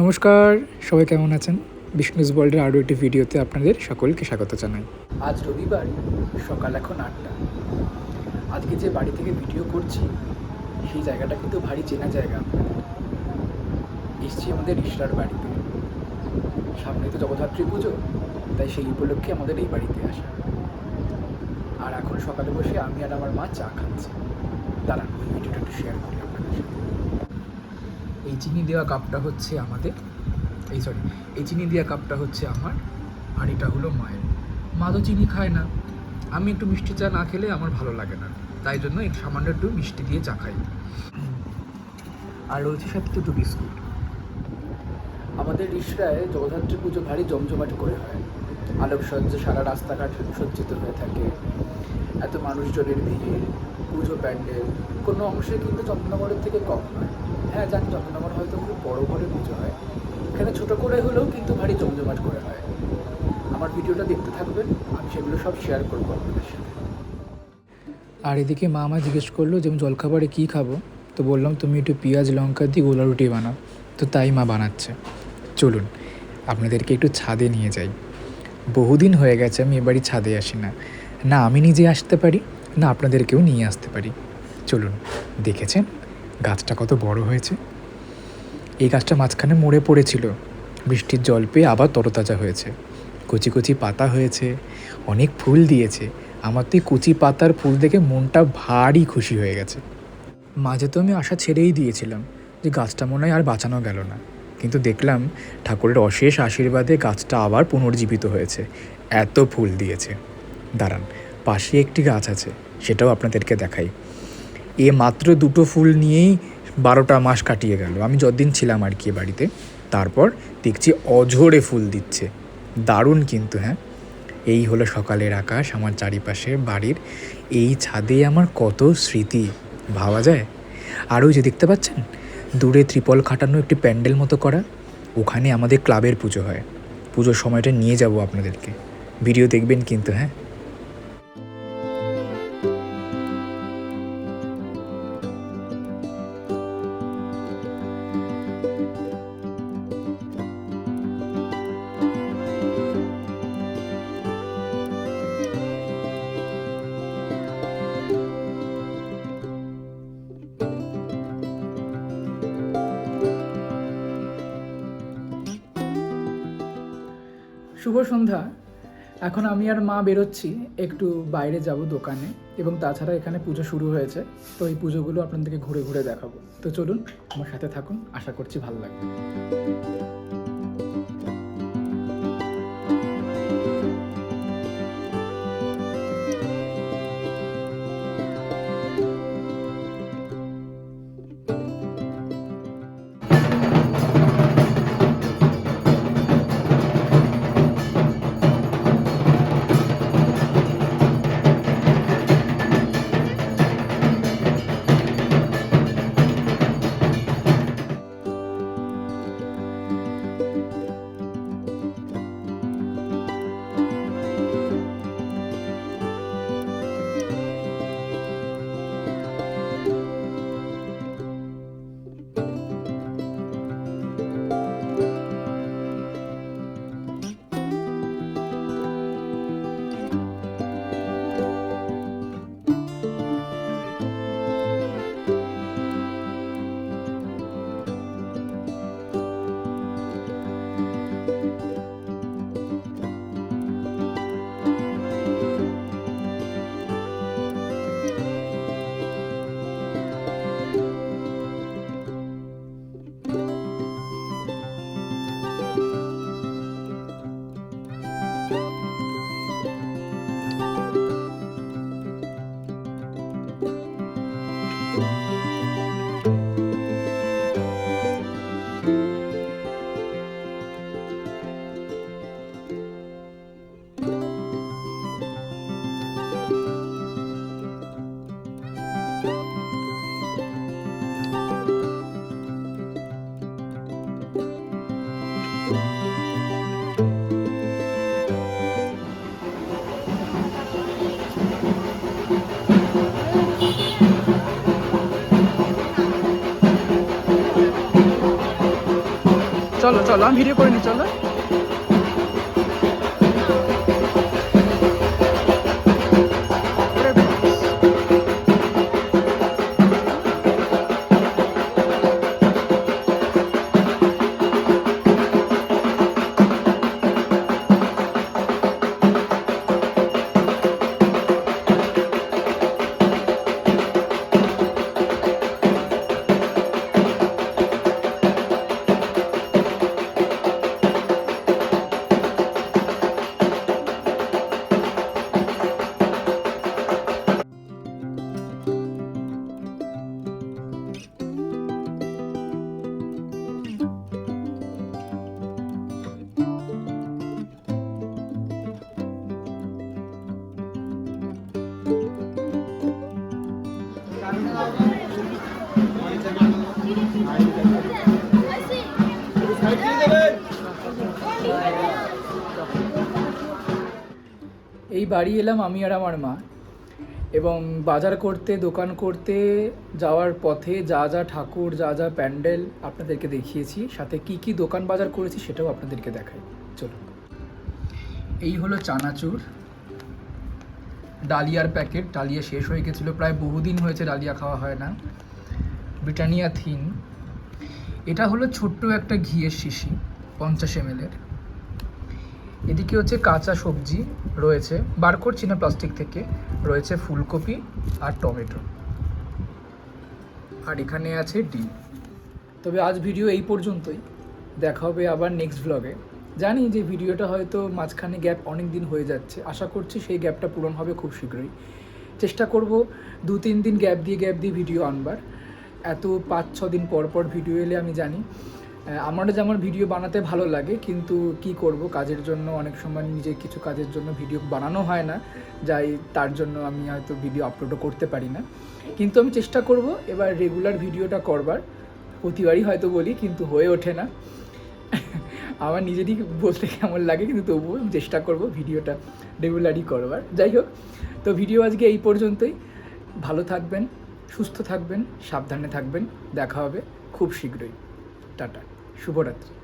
নমস্কার, সবাই কেমন আছেন? বিষ্ণুজ ওয়ার্ল্ডের আরও একটি ভিডিওতে আপনাদের সকলকে স্বাগত জানাই। আজ রবিবার, সকাল এখন আটটা। আজকে যে বাড়ি থেকে ভিডিও করছি, সেই জায়গাটা কিন্তু ভারী চেনা জায়গা। এসছি আমাদের ইশরার বাড়িতে। সামনে তো জগদ্ধাত্রী পুজো, তাই সেই উপলক্ষে আমাদের এই বাড়িতে আসা। আর এখন সকালে বসে আমি আর আমার মা চা খাচ্ছি। দাঁড়ান ভিডিওটা একটু শেয়ার করি আপনাদের এই চিনি দেওয়া কাপটা হচ্ছে আমাদের, এই সরি এই চিনি দেওয়া কাপটা হচ্ছে আমার আর এটা হলো মায়ের। মা তো চিনি খায় না। আমি একটু মিষ্টি চা না খেলে আমার ভালো লাগে না। তাই জন্য এই সামান্য একটু মিষ্টি দিয়ে চা খাই। আর রয়েছে সাথে দুটো বিস্কুট। আমাদের রিসরায় জগদ্ধাত্রী পুজো ভারী জমজমাট করে হয়। আলোকসজ্জা, সারা রাস্তাঘাট সজ্জিত হয়ে থাকে। এত মানুষজনের ভিড়। পুজো প্যান্ডেল, কোনো অংশে কিন্তু চন্দননগরের থেকে কম নয়। হ্যাঁ জানি চন্দননগর হয়তো খুব বড়ো করে পুজো হয়। এখানে ছোটো করে হলেও কিন্তু ভারী জমজমাট করে হয়। আমার ভিডিওটা দেখতে থাকবেন, আমি সেগুলো সব শেয়ার করব আপনাদের সাথে। আর এদিকে মা আমায় জিজ্ঞেস করল যে আমি জলখাবারে কী খাব? তো বললাম, তুমি একটু পেঁয়াজ, লঙ্কা দিয়ে গোলা রুটি বানাও। তো তাই মা বানাচ্ছে। চলুন, আপনাদেরকে একটু ছাদে নিয়ে যাই। বহুদিন হয়ে গেছে, আমি এবারই ছাদে আসি না। না, আমি নিজে আসতে পারি না, আপনাদেরকেও নিয়ে আসতে পারি। চলুন, দেখেছেন গাছটা কত বড় হয়েছে? এই গাছটা মাঝখানে মরে পড়েছিল। বৃষ্টির জল পেয়ে আবার তরতাজা হয়েছে। কচি কচি পাতা হয়েছে, অনেক ফুল দিয়েছে। আমার তো এই কচি পাতার ফুল দেখে মনটা ভারী খুশি হয়ে গেছে। মাঝে তো আমি আশা ছেড়েই দিয়েছিলাম যে গাছটা মনে হয় আর বাঁচানো গেল না। কিন্তু দেখলাম ঠাকুরের অশেষ আশীর্বাদে গাছটা আবার পুনর্জীবিত হয়েছে। এত ফুল দিয়েছে। দাঁড়ান পাশে একটি গাছ আছে, সেটাও আপনাদেরকে দেখাই। এ মাত্র দুটো ফুল নিয়েই বারোটা মাস কাটিয়ে গেল। আমি যতদিন ছিলাম আর কি বাড়িতে, তারপর দেখছি অঝোরে ফুল দিচ্ছে। দারুণ কিন্তু হ্যাঁ? এই হলো সকালের আকাশ, আমার চারিপাশে বাড়ির। এই ছাদে আমার কত স্মৃতি, ভাবা যায়? আর ওই যে দেখতে পাচ্ছেন? দূরে ত্রিপল খাটানো একটি প্যান্ডেল মতো করা, ওখানে আমাদের ক্লাবের পুজো হয়। পুজোর সময়টা নিয়ে যাব আপনাদেরকে। ভিডিও দেখবেন কিন্তু হ্যাঁ? শুভ সন্ধ্যা। এখন আমি আর মা বেরোচ্ছি, একটু বাইরে যাব দোকানে এবং তাছাড়া এখানে পুজো শুরু হয়েছে, তো এই পুজোগুলো আপনাদেরকে ঘুরে ঘুরে দেখাবো। তো চলুন, আমার সাথে থাকুন, আশা করছি ভালো লাগবে। চলো আমি ভিডিও করে নিই চলো। এই বাড়ি এলাম আমি আর আমার মা। এবং বাজার করতে, দোকান করতে যাওয়ার পথে যা যা ঠাকুর, যা যা প্যান্ডেল আপনাদেরকে দেখিয়েছি, সাথে কি কি দোকান বাজার করেছি সেটাও আপনাদেরকে দেখাই। চলুন। এই হলো চানাচুর। ডালিয়ার প্যাকেট। ডালিয়া শেষ হয়ে গেছিল। প্রায় বহুদিন হয়েছে ডালিয়া খাওয়া হয় না। ব্রিটানিয়া থিন এটা হলো ছোট্ট একটা ঘিয়ের শিশি, পঞ্চাশ এম এর এদিকে হচ্ছে কাঁচা সবজি রয়েছে বার করছি না প্লাস্টিক থেকে রয়েছে ফুলকপি আর টমেটো। আর এখানে আছে ডিম। তবে আজ ভিডিও এই পর্যন্তই। দেখা হবে আবার নেক্সট ব্লগে জানি যে ভিডিওটা হয়তো মাঝখানে গ্যাপ অনেক দিন হয়ে যাচ্ছে। আশা করছি সেই গ্যাপটা পূরণ হবে খুব শীঘ্রই। চেষ্টা করব দু তিন দিন গ্যাপ দিয়ে গ্যাপ দিয়ে ভিডিও আনবার। এত পাঁচ ছ দিন পর পর ভিডিও এলে আমি জানি। আমারও যেমন ভিডিও বানাতে ভালো লাগে, কিন্তু কি করব, কাজের জন্য অনেক সময় নিজে কিছু কাজের জন্য ভিডিও বানানো হয় না, যাই তার জন্য আমি হয়তো ভিডিও আপলোডও করতে পারি না। কিন্তু আমি চেষ্টা করব এবার রেগুলার ভিডিওটা করবার। প্রতিবারই হয়তো বলি, কিন্তু হয়ে ওঠে না। আমার নিজেরই বলতে কেমন লাগে, কিন্তু তবুও আমি চেষ্টা করব ভিডিওটা রেগুলারই করবার। যাই হোক, তো ভিডিও আজকে এই পর্যন্তই। ভালো থাকবেন, সুস্থ থাকবেন, সাবধানে থাকবেন। দেখা হবে খুব শীঘ্রই। টাটা। শুভরাত্রি।